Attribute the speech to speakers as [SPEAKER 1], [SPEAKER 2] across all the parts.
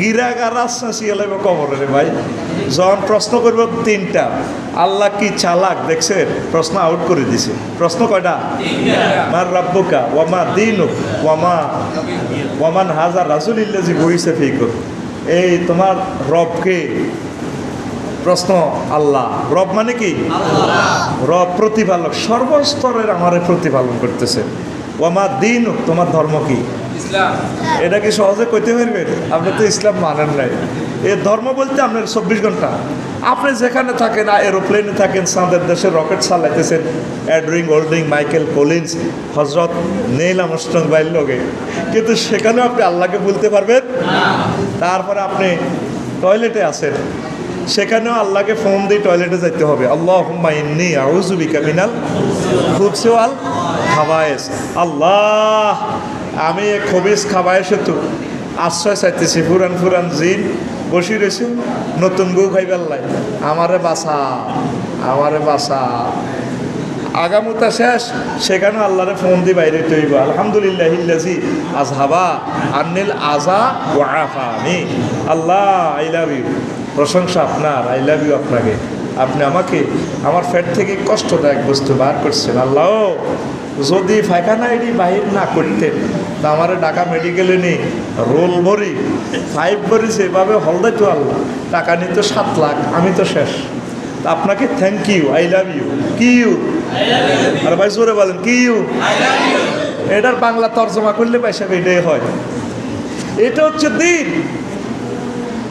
[SPEAKER 1] গিরাগার রাজশাসী এলাইব কবরে রে ভাই। যখন প্রশ্ন করব তিনটা। আল্লাহ কি চালাক? দেখছে প্রশ্ন আউট করে দিছে। প্রশ্ন কয়টা? মার রাব্বুকা ওয়ামা দিনুক ওয়ামা ওয়ামান হাজার রাসুল ইল্লাজি বইছে ফিকুর এই তোমার রবকে প্রশ্ন আল্লাহ। রব মানে কি? রব প্রতিপালক। সর্বস্তরের আমারে প্রতিপালন করতেছে। ওয়ামা দিন তোমার ধর্ম কি? এটা কি সহজে কইতে পারবেন আপনি তো ইসলাম মানেন নাই। এ ধর্ম বলতে আপনার চব্বিশ ঘণ্টা। আপনি যেখানে থাকেন এরোপ্লেনে থাকেন সাঁদের দেশে রকেট চালাইতেছেন অ্যাড্রিং ওল্ডিং মাইকেল কোলিন্স হজরত নীল আমস্ট্রং বাইর লোকে কিন্তু সেখানেও আপনি আল্লাহকে বলতে পারবেন। তারপরে আপনি টয়লেটে আছেন। সেখানেও আল্লাহকে ফোন দিয়ে টয়লেটে যাইতে হবে। আল্লাহ হুম্মা ইন্নি আউজুবিকা মিনাল খুবসেওয়াল খাবায়েস আল্লাহ! আমি এ খবিস খাবায়েসে তো আশ্রয় চাইতেছি। ফুরান ফুরান জিন, বসি রয়েছে। নতুন গু খাইবার লাই। আমারে বাসা আমারে বাসা আগামুতা শেষ, সেখানে আল্লাহরে ফোন দিয়ে বাইরে তৈব আলহামদুলিল্লাহ ইল্লাজি আজহাবা আন্নিল আজা আমি আল্লাহ, আই লাভ ইউ। প্রশংসা আপনার, আই লাভ ইউ আপনাকে। আপনি আমাকে, আমার ফ্যাট থেকে কষ্টদায়ক বস্তু বার করছেন। আল্লাহ যদি ফাইখানা এটি বাহির না করতেন তা আমার ঢাকা মেডিকেলে নেই রোল ভরি ফাইভ ভরি সেভাবে হলদাই তো আল্লাহ, টাকা নিত সাত লাখ, আমি তো শেষ। আপনাকে thank you I love you কি ইউ আর ভাই, জোরে বলেন, কি ইউ এটার বাংলা তর্জমা করলে পয়সা এটাই হয়। এটা হচ্ছে দিন।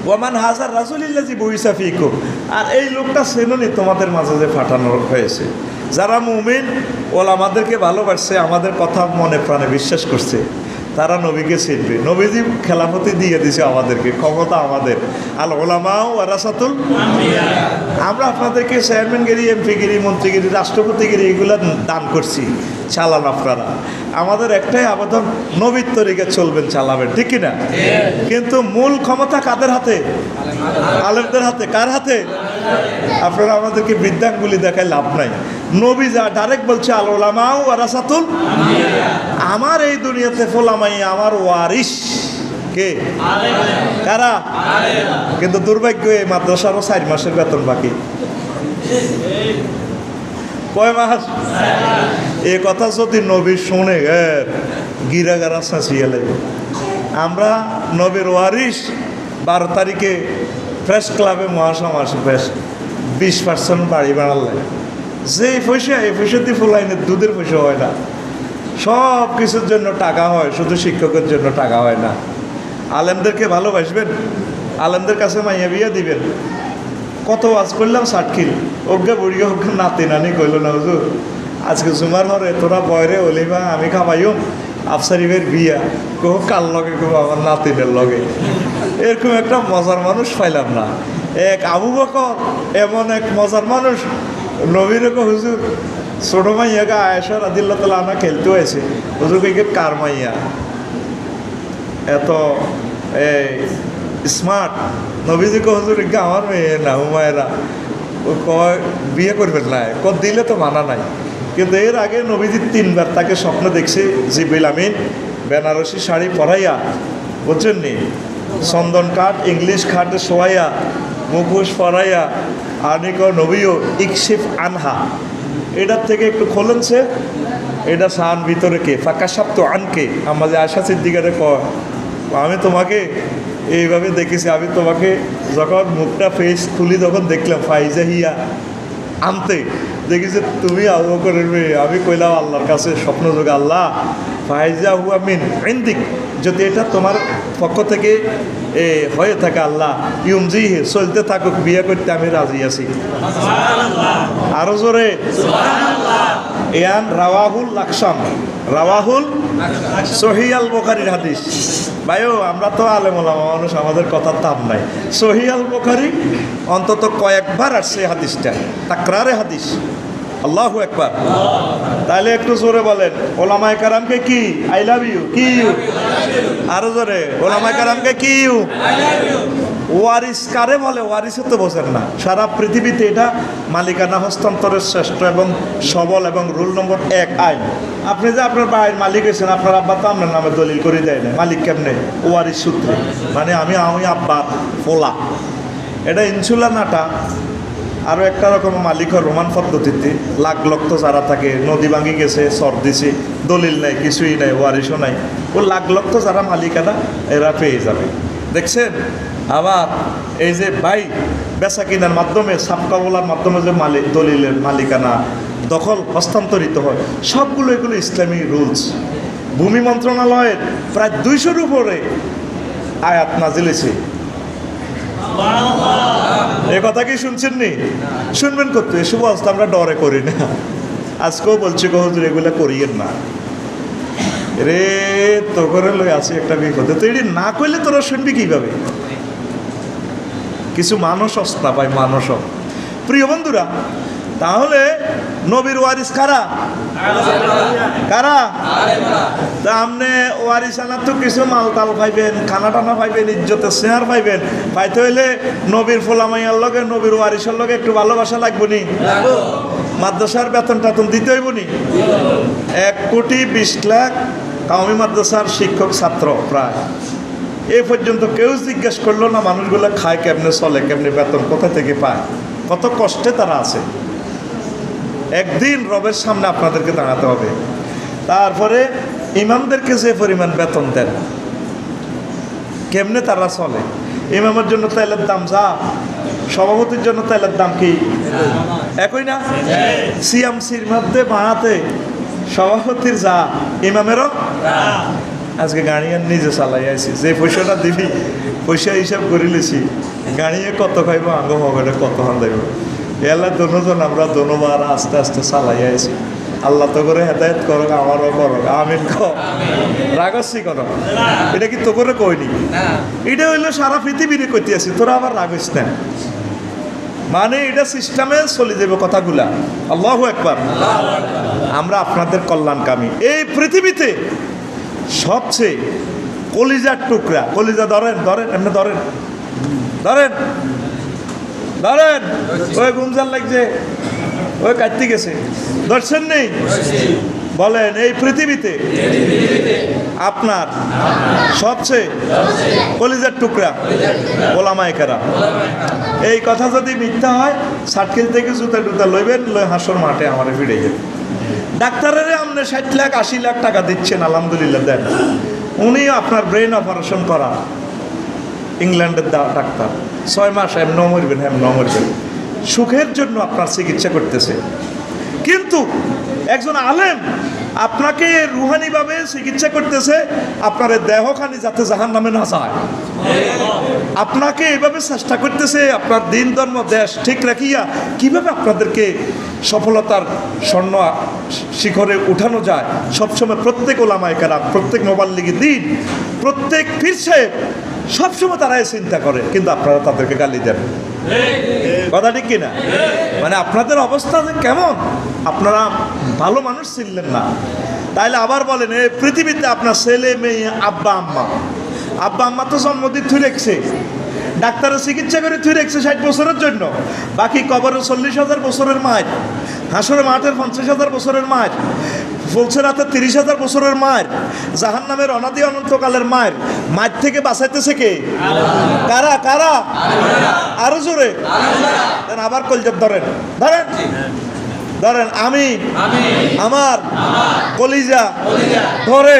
[SPEAKER 1] ওয়ামান হাজার রাজুলিল্লাজি বইসা ফিকো আর এই লোকটা সেনুনি তোমাদের মাঝে যে ফাটানো হয়েছে। যারা মুমিন ওলা আমাদেরকে ভালোবাসছে আমাদের কথা মনে প্রাণে বিশ্বাস করছে। তারা নবীকে চিনবে। নবীজি খেলাফতি দিয়ে দিছে আমাদেরকে ক্ষমতা আমাদের। আল ওলামাও ওয়ারাসাতুল আমরা আপনাদেরকে চেয়ারম্যানগিরি এমপিগিরি মন্ত্রীগিরি রাষ্ট্রপতিগিরি এগুলো দান করছি চালান আপনারা। আমাদের একটাই আবেদন নবীর তরিকে চলবেন চালাবেন ঠিক কিনা? কিন্তু মূল ক্ষমতা কাদের হাতে। আলেমদের হাতে কার হাতে? আপনারা আমাদেরকে বৃদ্ধাঙ্গুলি দেখায় লাভ নাই। নবী যা ডাইরেক্ট বলছে আল ওলামাও ওয়ারাসাতুল আমার এই দুনিয়াতে ফোলামাই আমার ওয়ারিস কে? কারা? কিন্তু দুর্ভাগ্য এই মাদ্রাসারও চার মাসের বেতন বাকি। কয় মাস? এ কথা যদি নবী শুনে গে গিরাগারা লাগবে আমরা নবীর ওয়ারিস বারো তারিখে প্রেস ক্লাবে মহাসমাস বেশ বিশ পার্সেন্ট বাড়ি বাড়ালে যে পয়সা, এই পয়সা দিয়ে ফুলাইনের দুধের পয়সা হয় না। সব কিছুর জন্য টাকা হয়, শুধু শিক্ষকের জন্য টাকা হয় না। আলেমদেরকে ভালোবাসবেন, আলেমদের কাছে মাইয়া বিয়া দিবেন। কত ওয়াজ করলাম ষাটকিল অজ্ঞা বুড়িয়া অজ্ঞা নাতি নানি কইল না, হুজুর, আজকে জুমার হরে তোরা বয়রে অলিবা আমি খামাইম আফসারিফের বিয়া। কহ কাল লগে, কহ আমার নাতিনের লগে। এরকম একটা মজার মানুষ পাইলাম না। এক আবু বকর, এমন এক মজার মানুষ। নবীর কো হুজুর, ছোট মাইয়াকে আয়েশা রাদিল্লা তালা আনা খেলতে হয়েছে। হুজুর কে কার মাইয়া? এত স্মার্ট নবীজি কো হুজুর একে আমার মেয়ে না হুমায়রা ও কয়, বিয়ে করবেন না ক দিলে তো মানা নাই। কিন্তু এর আগে নবীজি তিনবার তাকে স্বপ্ন দেখছে জিবিল আমিন, বেনারসি শাড়ি পরাইয়া, বুঝছেন নি? চন্দন কাঠ ইংলিশ খাটে শোয়াইয়া মুখোশ পরাইয়া আনিক নবীও, ইকশিফ আনহা। এটার থেকে একটু খোলেনছে, এটা সান ভিতরে কে? ফাঁকা সাপ্ত আনকে আমাদের আশা সিদ্দিকারে কয়, আমি তোমাকে এইভাবে দেখেছি, আমি তোমাকে যখন মুখটা ফেস খুলি তখন দেখলাম, ফাইজা হিয়া। আনতে। দেখেছি তুমি আবু করে মেয়ে। আমি কইলাম আল্লাহর কাছে স্বপ্ন যোগ আল্লাহ। ফাইজা হুয়া মিন ইন্দিক। যদি এটা তোমার পক্ষ থেকে এ হয়ে থাকে আল্লাহ ইউমজি হে চলতে থাকুক বিয়ে করতে আমি রাজি আছি। আরও জোরে। ইয়ান রাওয়াহুল লাকসাম রাওয়াহুল সহিয়াল বোখারির হাদিস। ভাইও, আমরা তো আলেম ওলামা, মানুষ, আমাদের কথার দাম নাই। সহিয়াল বোখারি অন্তত কয়েকবার আসছে হাদিসটা। তাকরারে হাদিস। আল্লাহু একবার তাহলে একটু জোরে বলেন, ওলামায় কারামকে কি? আই লাভ ইউ কি? ইউ আরও জোরে, ওলামায় কারামকে কি? ইউ ওয়ারিস কারে বলে? ওয়ারিসে তো বোঝেন না। সারা পৃথিবীতে এটা মালিকানা হস্তান্তরের শ্রেষ্ঠ এবং সবল এবং রুল নম্বর এক আইন। আপনি যে আপনার বাড়ির মালিক হয়েছেন, আপনার আব্বা তো আপনার নামে দলিল করে দেয় না মালিক কেমনে? ওয়ারিস সূত্রে। মানে আমি আমি আব্বার ফোলা। এটা ইনসুলা নাটা। আরও একটা রকম মালিক হয়, রোমান পদ্ধতিতে। লাখ লক্ষ যারা থাকে, নদী ভাঙি গেছে, সর দিছে, দলিল নাই, কিছুই নাই, ওয়ারিশও নাই। ও লাখ লক্ষ যারা মালিকানা, এরা পেয়ে যাবে। দেখছেন? আবার এই যে ভাই বেচা কিনার মাধ্যমে সাপকা বলার মাধ্যমে যে মালিক, দলিলের মালিকানা দখল, হস্তান্তরিত হয়, সবগুলো এগুলো ইসলামী রুলস। ভূমি মন্ত্রণালয়ের প্রায় দুইশোর উপরে আয়াত নাজিলেছে এ কথা কি শুনছেন নি? শুনবেন করতে এসব অবস্থা আমরা ডরে করি না। আজকেও বলছি কহুজুর এগুলো করিয়েন না। রে তো করে লই আছে একটা বিপদে তো এটি না করলে তোরা শুনবি কীভাবে? কিছু মানুষ অস্তা পায় মানুষও প্রিয় বন্ধুরা তাহলে নবীর ওয়ারিস কারা? কারা? তা আপনি ওয়ারিস আনার তো কিছু মালতাল পাইবেন খানা টানা পাইবেন ইজ্জতের স্নেহার পাইবেন। পাইতে হইলে নবীর ফোলামাইয়ার লগে নবীর ওয়ারিসের লগে একটু ভালোবাসা লাগবো নি? মাদ্রাসার বেতন টাতন দিতে হইব নি? এক কোটি বিশ লাখ কাউমি মাদ্রাসার শিক্ষক ছাত্র প্রায়। এ পর্যন্ত কেউ জিজ্ঞেস করল না মানুষগুলো খায় কেমনে চলে কেমনে বেতন কোথা থেকে পায়? কত কষ্টে তারা আছে। একদিন রবের সামনে আপনাদেরকে দাঁড়াতে হবে। তারপরে ইমামদেরকে যে পরিমাণ বেতন দেন কেমনে তারা চলে? ইমামের জন্য তেলের দাম যা সভাপতির জন্য তেলের দাম কি? একই না? সিএমসির মধ্যে বাড়াতে সভাপতির যা ইমামেরও? আজকে গাড়ি আর নিজে চালাই আইছি। যে পয়সাটা দিবি পয়সা হিসাব করে লিছি। গাড়িয়ে কত খাইব আঙ্গ হবে কত হান দেব? এলা দোনোজন আমরা দোনোবার আস্তে আস্তে চালাই আইছি। আল্লাহ তো করে হেদায়ত করো আমারও করো আমিন ক। রাগসি করো এটা কি তো করে কইনি? এটা হইল সারা পৃথিবীরে কইতে আছি তোরা আবার রাগস না। মানে এটা সিস্টেমে চলে যাবে কথাগুলা। আল্লাহ একবার আমরা আপনাদের কল্যাণকামী। এই পৃথিবীতে সবচেয়ে কলিজার টুকরা, কলিজা ধরেন ধরেন, এমনি ধরেন। ধরেন ধরেন। ওই গুমজান লাগছে। ওই কাটতে গেছে। ধরছেন নেই? বলেন, এই পৃথিবীতে আপনার সবচেয়ে কলিজার টুকরা ওলামায় কেরা এই কথা যদি মিথ্যা হয় সার্কেল থেকে জুতা টুতা লইবেন লই হাসর মাঠে আমার ফিরে যাবে ডাক্তারের আপনি ষাট লাখ, আশি লাখ টাকা দিচ্ছেন, আলহামদুলিল্লাহ, দেন। উনি আপনার ব্রেন অপারেশন করা ইংল্যান্ডের ডাক্তার। ছয় মাস এম ন মরবেন হ্যাম ন মরবেন। সুখের জন্য আপনার চিকিৎসা করতেছে। কিন্তু একজন আলেম আপনাকে রুহানিভাবে চিকিৎসা করতেছে, আপনার দেহখানি যাতে জাহান নামে না যায়। আপনাকে এভাবে চেষ্টা করতেছে, আপনার দিন, ধর্ম, দেশ ঠিক রাখিয়া কীভাবে আপনাদেরকে সফলতার স্বর্ণ শিখরে উঠানো যায়? সবসময় প্রত্যেক ওলামায় কারা প্রত্যেক মোবাইল লিগে দিন, প্রত্যেক পীর সাহেব সবসময় তারাই চিন্তা করে, কিন্তু আপনারা তাদেরকে গালি দেন। কথা ঠিক কিনা? মানে আপনাদের অবস্থা কেমন? আপনারা ভালো মানুষ ছিলেন না। তাইলে আবার বলেন এই পৃথিবীতে আপনার ছেলে, মেয়ে, আব্বা, আম্মা। আব্বা, আম্মা তো জন্মদিন থুই রেখছে। ডাক্তারের চিকিৎসা করে থুই রেখছে ষাট বছরের জন্য। বাকি কবরের চল্লিশ হাজার বছরের মায়ের হাসরের মাঠের পঞ্চাশ হাজার বছরের মায়ের। ফুলছে রাতে তিরিশ হাজার বছরের মায়ের জাহান নামের অনাদি অনন্তকালের মায়ের মায়ের থেকে বাঁচাইতেছে কে? কারা কারা? আরও জোরে। আবার কলজার ধরেন। ধরেন? ধরেন আমি আমার কলিজা ধরে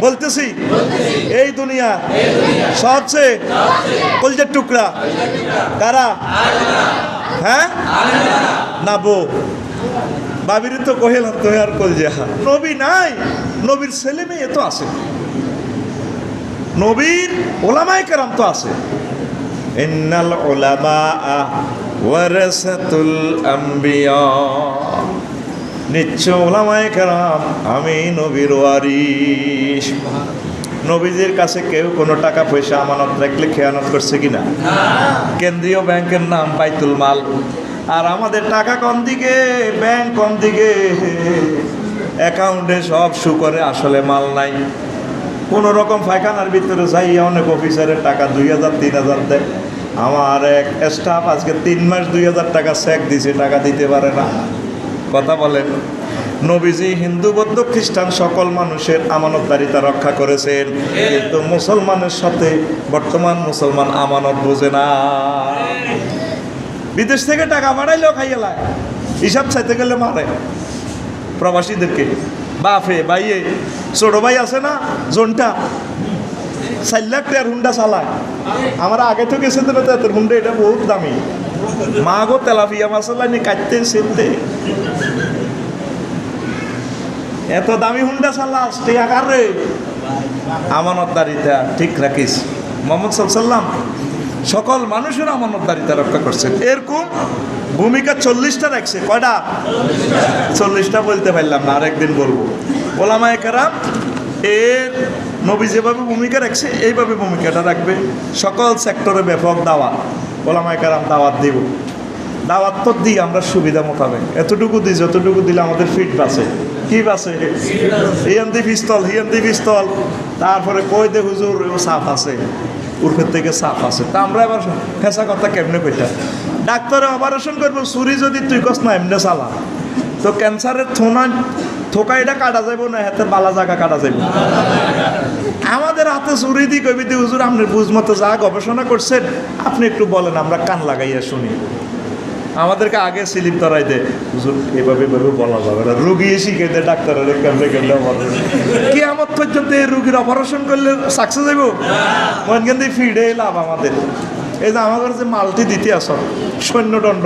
[SPEAKER 1] বলতেছি, এই দুনিয়া সবচেয়ে কলজার টুকরা। কারা? হ্যাঁ? না বউ। বাবির তো কহিলাম তো আর কলজা নবী নাই নবীর ছেলে মেয়ে তো আছে। নবীর ওলামায় কেরাম তো আছে। ইন্নাল ওলামা ওয়ারাসাতুল আম্বিয়া। নিশ্চয় ওলামায় কেরাম আমি নবীর ওয়ারিস নবীজির কাছে কেউ কোনো টাকা পয়সা আমানত রাখলে খেয়ানত করছে কিনা? কেন্দ্রীয় ব্যাংকের নাম বাইতুল মাল। আর আমাদের টাকা কম দিকে ব্যাংক কম দিকে অ্যাকাউন্টে সব শু করে আসলে মাল নাই। কোনো রকম পায়খানার ভিতরে যাই অনেক অফিসারের টাকা দুই হাজার, তিন হাজার দেয়। আমার এক স্টাফ আজকে তিন মাস দুই হাজার টাকা চেক দিছে, টাকা দিতে পারে না। কথা বলেন, নবীজি হিন্দু, বৌদ্ধ, খ্রিস্টান সকল মানুষের আমানতদারিতা রক্ষা করেছেন। কিন্তু মুসলমানের সাথে বর্তমান মুসলমান আমানত বোঝে না। বিদেশ থেকে টাকা বাড়াইলেও খাইয়ে লায়। হিসাব চাইতে গেলে মারে। প্রবাসীদেরকে। বাফে ভাইয়ে, ছোট ভাই আছে না, জোনটা। চার লাখ টাকার হুন্ডা চালায়। আমার আগে তো গেছে তো তাদের হুন্ডা এটা বহুত দামি। মা গো, তেলাপিয়া মশলা নিয়ে কাটতে সেনতে এত দামি হুন্ডা চালাস টিয়াকার রে? আমানতদারিতা, ঠিক রাখিস। মোহাম্মদ সাল্লাম সকল মানুষের আমানতদারিতা রক্ষা করছেন এরকম ভূমিকা চল্লিশটা রাখছে। কয়টা? চল্লিশটা বলতে পারলাম না, আরেকদিন বলব। ওলামায় কারাম এর নবী যেভাবে ভূমিকা রাখছে, এইভাবে ভূমিকাটা রাখবে। সকল সেক্টরে ব্যাপক দাওয়াত। ওলামায় কারাম দাওয়াত দিব। দাওয়াত তো দিই, আমরা সুবিধা মোতাবেক। এতটুকু দিই, যতটুকু দিলে আমাদের ফিট বাসে কি বাসে হিয়ান্দি পিস্তল হিয়ান্দি পিস্তল। তারপরে কই দে হুজুর সাফ আছে। উর্ফের থেকে সাফ আছে। তা আমরা এবার ফেঁসা কথা কেমনে কইটা ডাক্তারে অপারেশন করব চুরি যদি তুই কস না, এমনি চালা। তো ক্যান্সারের থোনা, থোকা এটা কাটা যাইব না হাতে বালা জায়গা কাটা যাইব। আমাদের হাতে চুরি দি কবি হুজুর, আপনি বুঝ মতো যা গবেষণা করছেন, আপনি একটু বলেন, আমরা কান লাগাইয়া শুনি। আমাদেরকে আগে স্লিপ ধরাই দে। হুজুর, এভাবে এভাবে বলা যাবে না। রুগী শিখে দে ডাক্তারের কেমনে কেমনে কি আমার পর্যন্ত এই রুগীর অপারেশন করলে সাকসেস হইব? মন কিন্তু ফিডে লাভ আমাদের। এই যে আমাদের যে মালটি দিতে আস সৈন্যদণ্ড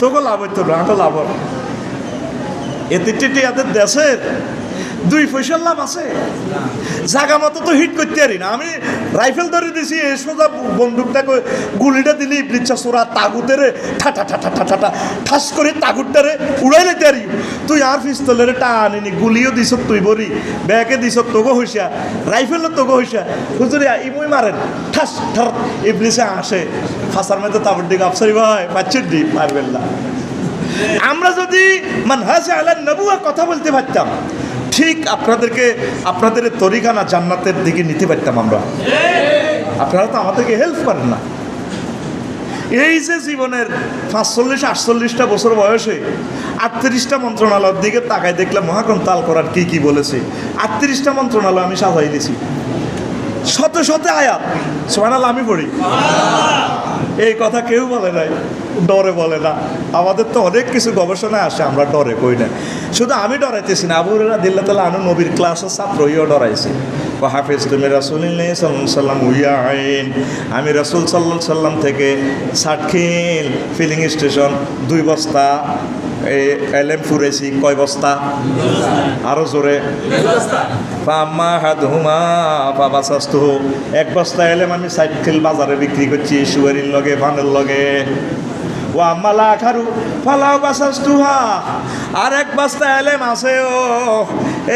[SPEAKER 1] তোকে লাভ হইতো না আটো লাভ। এতে টেটে এদের দেশের দুই পয়সার লাভ আছে। জাগা মতো তো হিট করতে পারি না। আমি রাইফেল ধরে দিছি এ সোজা বন্দুকটাকে গুলিটা দিলি ইবলিচ্ছা সোরা, তাগুতের ঠাটা ঠাটা ঠাটা ঠা ঠাস করে তাগুরটারে উড়াই লেতে পারি। তুই আর পিস্তলের টা আনিনি গুলিও দিছ, তুই বরি ব্যাগে দিছ, তোগো হইসা রাইফেলও তোগো হইসা। হুজুরি ইমুই মারেন। ঠাস, ঠার ইবলিসে আসে। ফাঁসার মধ্যে তাবর দিকে আফসারি ভাই পাচ্ছেন দি মারবেন না। আমরা যদি মানহাজে আলা নবুয়া কথা বলতে পারতাম ঠিক আপনাদেরকে, আপনাদের এই তরিখানা জান্নাতের দিকে নিতে পারতাম আমরা। আপনারা তো আমাদেরকে হেল্প করেন না। এই যে জীবনের পাঁচচল্লিশ, আটচল্লিশটা বছর বয়সে আটত্রিশটা মন্ত্রণালয়ের দিকে তাকায় দেখলাম মহাকন তাল করার কি কি বলেছে। আটত্রিশটা মন্ত্রণালয় আমি সাজাই দিছি শত শত আয়াত। সোহানাল আমি পড়ি। এই কথা কেউ বলে নাই, ডরে বলে না। আমাদের তো অনেক কিছু গবেষণা আসে, আমরা ডরে কই না। শুধু আমি ডরাইতেছি না আবুরা দিল্লা তালা আনু নবীর ক্লাসের ছাত্র, ইও ডরাইছি। হাফিজ, তুমি রাসুল সাল্লাম সাল্লাম উইয়া আইন। আমি রাসুল সাল্লাম সাল্লাম থেকে সাটখিল ফিলিং স্টেশন দুই বস্তা এলএম ফুরেছি কয় বস্তা। আরও জোরে পাম্মা হাত হুমা বাবা স্বাস্থ্য এক বস্তা এলেম আমি সাইকেল বাজারে বিক্রি করছি সুয়ারির লগে ভানের লগে। ও আম্মালা খারু, ফালাও বাসাস্তুহা আর এক বস্তা এলেম আছে, ও।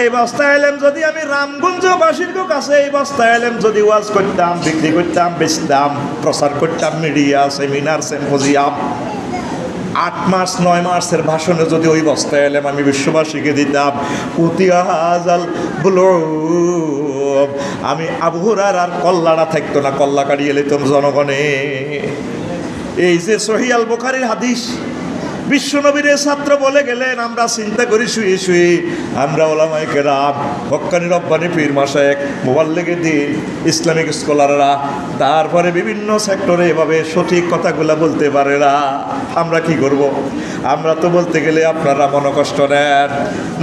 [SPEAKER 1] এই বস্তা এলেম যদি আমি রামগঞ্জবাসীর কাছে, এই বস্তা এলেম যদি ওয়াজ করতাম, বিক্রি করতাম, বেচতাম, প্রচার করতাম, মিডিয়া, সেমিনার, সেম্পোজিয়াম। আট মাস, নয় মাসের ভাষণে যদি ওই বস্তায় এলাম, আমি বিশ্ববাসীকে দিতাম উতিয়াজাল বলো আমি আবহুরার আর কল্লাড়া থাকতো না কল্লা কাড়িয়ে লিতাম জনগণে। এই যে সহিয়াল বোখারির হাদিস বিশ্বনবীর ছাত্র বলে গেলেন আমরা চিন্তা করি শুয়ে শুয়ে আমরা ওলামাইকে কেরাম হক্কানি রব্বানি পীর মাসায়েক মোবাল্লেগে দিন ইসলামিক স্কলাররা তারপরে বিভিন্ন সেক্টরে এভাবে সঠিক কথাগুলো বলতে পারে না। আমরা কি করব। আমরা তো বলতে গেলে আপনারা মনকষ্ট নেন।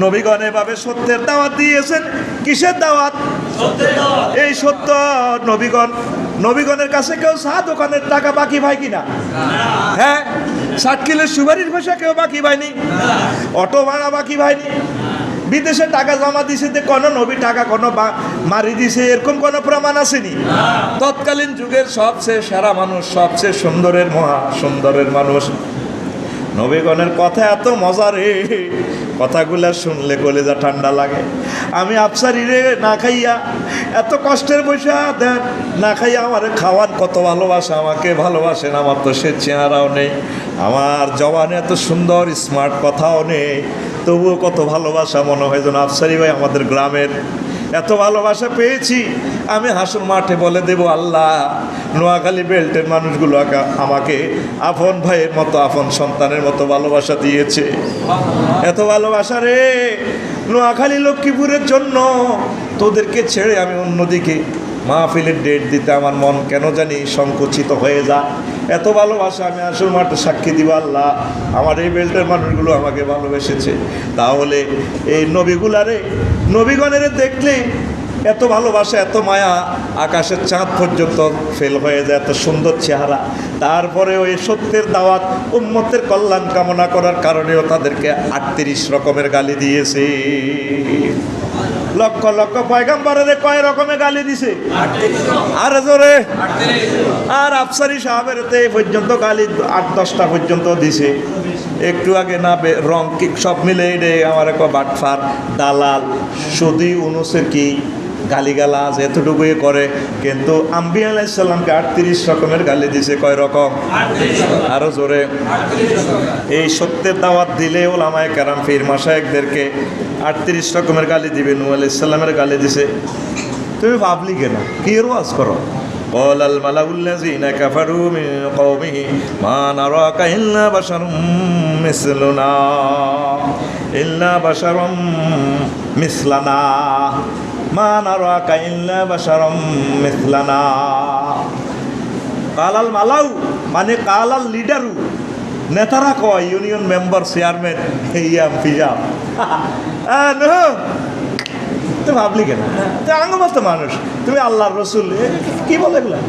[SPEAKER 1] নবীগণ এভাবে সত্যের দাওয়াত দিয়েছেন। কিসের দাওয়াত? এই সত্য নবীগণ নবীগণের কাছে কেউ চা দোকানের টাকা বাকি ভাই কিনা? হ্যাঁ? ষাট কিলোর সুপারির পয়সা কেউ বাকি পায়নি। অটো ভাড়া বাকি পায়নি। বিদেশে টাকা জমা দিছে যে কোনো নবী টাকা, কোনো বা- মারি দিছে, এরকম কোনো প্রমাণ আসেনি। তৎকালীন যুগের সবচেয়ে সেরা মানুষ, সবচেয়ে সুন্দরের মহা সুন্দরের মানুষ নবীগণের কথা এত মজা রে। কথাগুলা শুনলে কলেজা ঠান্ডা লাগে। আমি আফসারি রে, না খাইয়া। এত কষ্টের পয়সা দেন, না খাইয়া আমার খাওয়ার কত ভালোবাসা, আমাকে ভালোবাসেন, আমার তো সে চেহারাও নেই। আমার জবানে এত সুন্দর, স্মার্ট কথাও নেই। তবুও কত ভালোবাসা মনে হয় যেন আফসারি ভাই আমাদের গ্রামের। এত ভালোবাসা পেয়েছি আমি হাসুর মাঠে বলে দেব আল্লাহ, নোয়াখালী বেল্টের মানুষগুলো আমাকে আপন ভাইয়ের মতো, আপন সন্তানের মতো ভালোবাসা দিয়েছে। এত ভালোবাসা রে, নোয়াখালী লক্ষ্মীপুরের জন্য। তোদেরকে ছেড়ে আমি অন্যদিকে মাহফিলের ডেট দিতে আমার মন কেন জানি সংকুচিত হয়ে যায়। এত ভালোবাসা আমি আসল মাঠে সাক্ষী দিব আল্লাহ, আমার এই বেল্টের মানুষগুলো আমাকে ভালোবেসেছে। তাহলে এই নবীগুলারে, নবীগণের দেখলে এত ভালোবাসা, এত মায়া আকাশের চাঁদ পর্যন্ত ফেল হয়ে যায়, এত সুন্দর চেহারা। তারপরে ওই সত্যের দাওয়াত উম্মতের কল্যাণ কামনা করার কারণেও তাদেরকে আটত্রিশ রকমের গালি দিয়েছে। লক্ষ লক্ষ পয়গাম্বরের কয় রকমে গালি দিছে? আর জোরে। আর আফসারি সাহেবের এই পর্যন্ত গালি আট দশটা পর্যন্ত দিছে। একটু আগে না রং সব মিলে রে, আমার বাটফার, দালাল, সুদি উনুসের কি? গালিগালাজ এতটুকুই করে কিন্তু আম্বি আলাইসাল্লামকে আটত্রিশ রকমের গালি দিছে কয় রকম আরো জোরে এই সত্যের দাওয়াত দিলে ওলামায় কেরাম ফির মাসায়কদেরকে আটত্রিশ রকমের গালি দিবে নু আলাইসাল্লামের গালি দিছে তুমি ভাবলি কেন কি এর ওয়াজ করো قال الملأ الذين كفروا من قومه ما نراك إلا بشر مثلنا إلا بشر مثلنا মা নারাকা ইল্লা বাশারাম মিথলানা কালাল মালাউ মানে কালাল লিডারু। নেতারা কয়, ইউনিয়ন মেম্বার, চেয়ারম্যান হেইয়াম ফিজাম তো ভাবলি কেন? তুই আঙ্গমত মানুষ। তুমি আল্লাহ রসুল। কি বলে এগুলা?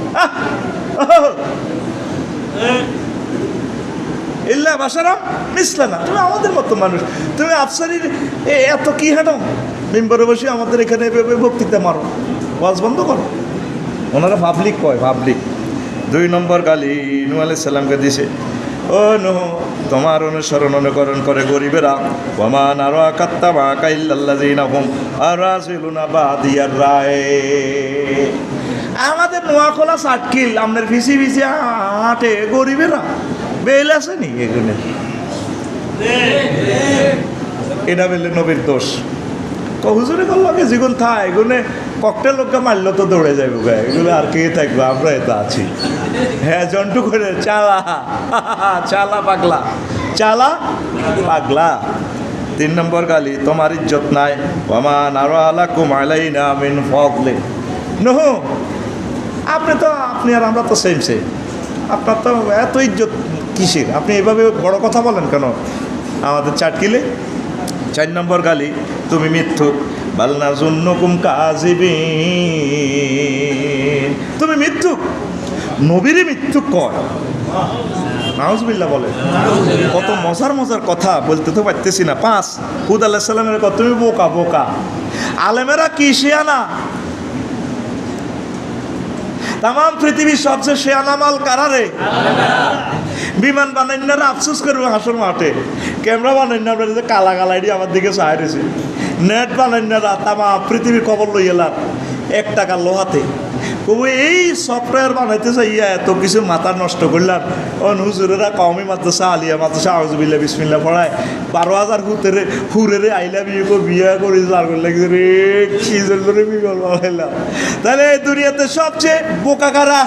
[SPEAKER 1] ইল্লা বাসারাম মিসলানা। তুমি আমাদের মতো মানুষ। তুমি আফসারির এত কি হাঁটো মেম্বারে বসে আমাদের এখানে এভাবে বক্তৃতা মারো। ওয়াজ বন্ধ করো। ওনারা পাবলিক কয় পাবলিক দুই নম্বর গালি নু আলাইহিস সালামকে দিছে। ও নো তোমার অনুসরণ অনুকরণ করে গরিবেরা। ওমান আরও আকাত্তা বা কাইল্লাল্লাযিনা হুম আরাজিলুনা বাদিয়ার রায়। আমাদের নোয়াখোলা সাটকিল আপনার ভিসি ভিসি হাটে গরিবেরা। বেল আছে নি এগুলো এটা বেলে নবীর দোষ। হুজুরে কি জীবন থাক এগুলো ককটেল লোককে মারলো তো দৌড়ে যাবে গা। এগুলো আর কে থাকবে? আমরা এত আছি। হ্যাঁ জন্টু করে, চালা চালা পাগলা চালা পাগলা। তিন নম্বর গালি, তোমার ইজ্জত নাই। ওমান আরও আলাকুম আলাইনা মিন ফদলে। নহু, আপনি তো, আপনি আর আমরা তো সেম সেম আপনার তো এত ইজ্জত কিসের? আপনি এভাবে বড় কথা বলেন কেন? আমাদের চাটকিলে? চার নম্বর গালি, তুমি মিথ্যুক বালনা জুন্নকুম কাজিবিন। তুমি মিথ্যুক, নবীরই মিথ্যুক কয়? নাউজবিল্লা বলে, কত মজার মজার কথা বলতে তো পারতেছি না। পাঁচ, হুদ আল্লাহ সাল্লামের কথা, তুমি বোকা বোকা। আলেমেরা কি শিয়ানা তাম পৃথিবীর সবচেয়ে শেয়ানা মাল কারারে বিমান বানাইনারা আফসোস করবে হাসর মাঠে। ক্যামেরা বানাইনারা যে কালা কালাইডি আমার দিকে চাই রয়েছে। নেট বানাইনারা তামা পৃথিবীর খবর লই এলাম এক টাকা লোহাতে। কবু এই সফটওয়্যার বানাইতে চাইয়া এত কিছু মাথা নষ্ট করলাম। ও হুজুরেরা কমই মাদ্রাসা, আলিয়া মাদ্রাসা আউজবিল্লা বিসমিল্লা পড়ায়। বারো হাজার হুতেরে, হুরেরে আইলা বিয়ে করে বিয়ে করে লার লাগছে রে, কি জন্য বানাইলাম তাহলে এই দুনিয়াতে সবচেয়ে বোকা কারা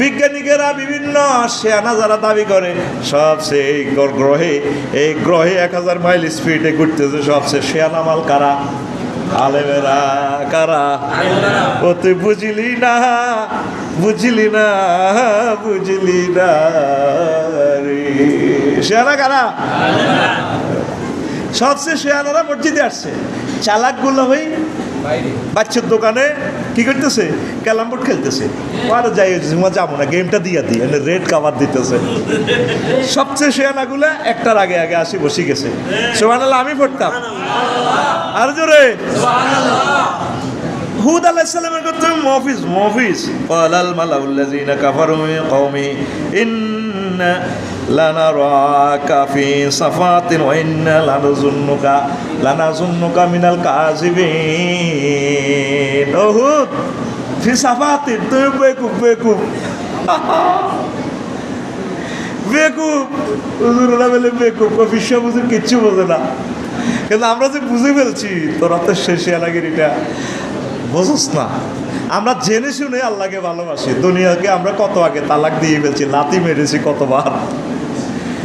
[SPEAKER 1] বিজ্ঞানীকেরা বিভিন্ন সেয়ানা যারা দাবি করে সবচেয়ে এই গ্রহে এই গ্রহে এক হাজার মাইল স্পিডে ঘুরতেছে সবচেয়ে সেয়ানা মাল কারা? আলেমেরা কারা? ও তুই বুঝলি না বুঝলি না বুঝলি না রে। সেয়ানা কারা? সবচেয়ে শেয়ানারা মসজিদে আসছে চালাকগুলো হই বাচ্চার দোকানে কি করতেছে? ক্যালাম বোর্ড খেলতেছে। আর যাই জুমা যাব না গেমটা দিয়ে দিই রেড কাভার দিতেছে। সবচেয়ে শেয়ানাগুলো একটার আগে আগে আসি বসে গেছে। সোহানাল্লাহ আমি পড়তাম। আর জোরে। হুদ আলাইহিস সালামের কথা মফিজ মফিজ। ক্বালাল মালাউল্লাযিনা কাফারু মিন কওমি ইন্না লানারাকা ফি সাফাতিন ওয়া ইন্না লানাজুন্নুকা লানাজুন্নুকা মিনাল কাযিবিন ও ফি সাফাতিন তুমি বেকুব বেকুব বেকুব হুজুররা বলে বেকুব কফি সব হুজুর কিচ্ছু বোঝে না। কিন্তু আমরা যে বুঝে ফেলছি তোরা তো শেষে এলাগিরিটা বোঝস না। আমরা জেনে শুনে আল্লাহকে ভালোবাসি। দুনিয়াকে আমরা কত আগে তালাক দিয়ে ফেলছি লাতি মেরেছি কতবার।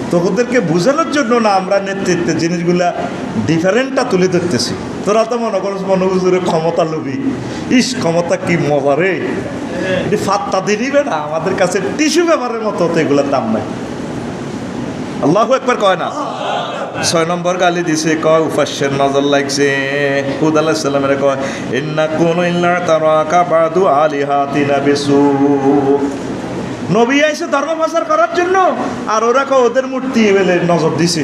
[SPEAKER 1] তো ওদেরকে বোঝানোর জন্য না আমরা নেতৃত্বে জিনিসগুলা ডিফারেন্টটা তুলে ধরতেছি। তোরা তো মনে করছ মনে হুজুরের ক্ষমতা লবি ইস, ক্ষমতা কি মজা রে। ফাত্তা দিনিবে না, আমাদের কাছে টিস্যু পেপারের মতো তো এগুলোর দাম নাই। আল্লাহ একবার কয় না? ছয় নম্বর গালি দিছে, কয় উপাস্যের নজর লাগছে। হুদ আল্লাহ সাল্লামের কয়, ইন্না কোন ইল্লা তারাকা বাদু আলিহাতিনা বেসু নবী আইসে ধর্ম প্রচার করার জন্য, আর ওরা কয়, ওদের মূর্তি এবেলে নজর দিছে।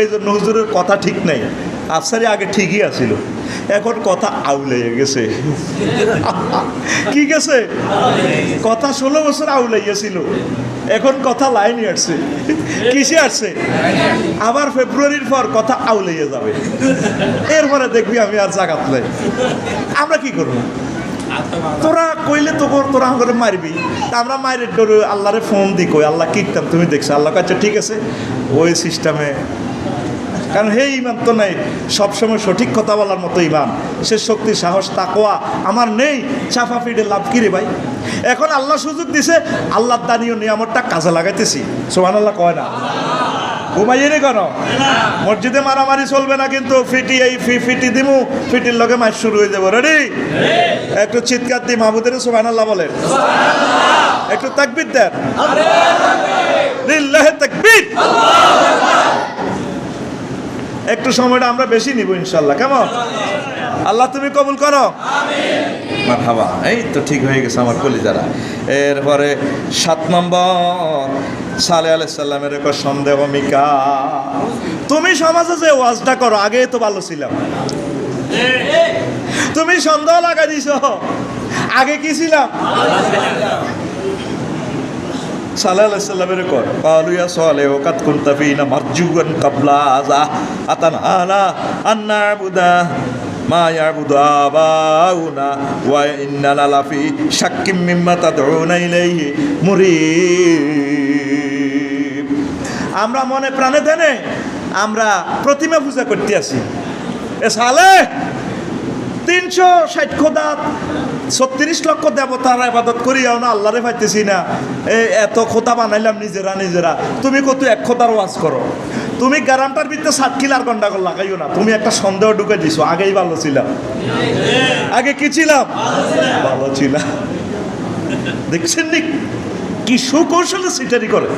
[SPEAKER 1] এই জন্য হুজুরের কথা ঠিক নাই। আফসারি আগে ঠিকই আছিল। এখন কথা আউলাইয়া গেছে। কি গেছে? কথা ষোলো বছর আউলাইয়াছিল এখন কথা লাইনে আসছে। কিসে আসছে? আবার ফেব্রুয়ারির পর কথা আউলাইয়া যাবে। এরপরে দেখবি আমি আর জাগাত নাই। আমরা কি করব? তোরা কইলে তো তোরা করে মারবি। তা আমরা মায়ের ডরে আল্লাহরে ফোন দি কই, আল্লাহ কিকতাম তুমি দেখছ? আল্লাহ কাছে ঠিক আছে। ওই সিস্টেমে কারণ হে ইমান তো নেই। সবসময় সঠিক কথা বলার মতো ইমান সে শক্তি সাহস তাকোয়া আমার নেই। চাফা ফিডে লাভ কি রে ভাই? এখন আল্লাহ সুযোগ দিছে আল্লাহ দানীয় নিয়ামতটা কাজে লাগাইতেছি। সোহান আল্লাহ কয় না? ঘুমাইয়ে রে কেন? মসজিদে মারামারি চলবে না কিন্তু ফিটি এই ফি ফিটি দিমু। ফিটির লগে মাছ শুরু হয়ে যাব। রেডি একটু চিৎকার দি মাহবুদের সোহান আল্লাহ বলেন। একটু তাকবির দেন। তাকবীর। একটু সময়টা আমরা বেশি নিব ইনশাল্লাহ কেমন? আল্লাহ তুমি কবুল করো। মারহাবা, এই তো ঠিক হয়ে গেছে আমার কলিজারা। এরপরে সাত নম্বর, সালে আলাই সাল্লামের এক সন্দেহ, মিকা। তুমি সমাজে যে ওয়াজটা করো, আগে তো ভালো ছিলাম। তুমি সন্দেহ লাগাই দিছ। আগে কি ছিলাম? সাল্লাহ সাল্লামের কর কালুয়া সলে ও কাত কুন্তা ফিনা মারজুগান কাবলা আজা আতান আলা আন্না বুদা মা ইয়াবুদু আবাউনা। ওয়া ইন্নানা লাফি শাক্কিম মিম্মা তাদউনা ইলাইহি মুরিব। আমরা মনে প্রাণে দেনে আমরা প্রতিমা পূজা করতে আসি। এ সালে তিনশো ষাট খোদা ছত্রিশ লক্ষ দেবতার আবাদত করিয়াও না, আল্লাহরে পাইতেছি না। এত খোদা বানাইলাম নিজেরা নিজেরা। তুমি কত এক খোদার ওয়াজ করো। তুমি গ্যারান্টার ভিতরে সাত কিলার গন্ডাগর লাগাইও না। তুমি একটা সন্দেহ ঢুকে দিছো, আগেই ভালো ছিলাম। আগে কি ছিলাম? ভালো ছিলাম। দেখছেন নি কি সুকৌশলে সিটারি করে।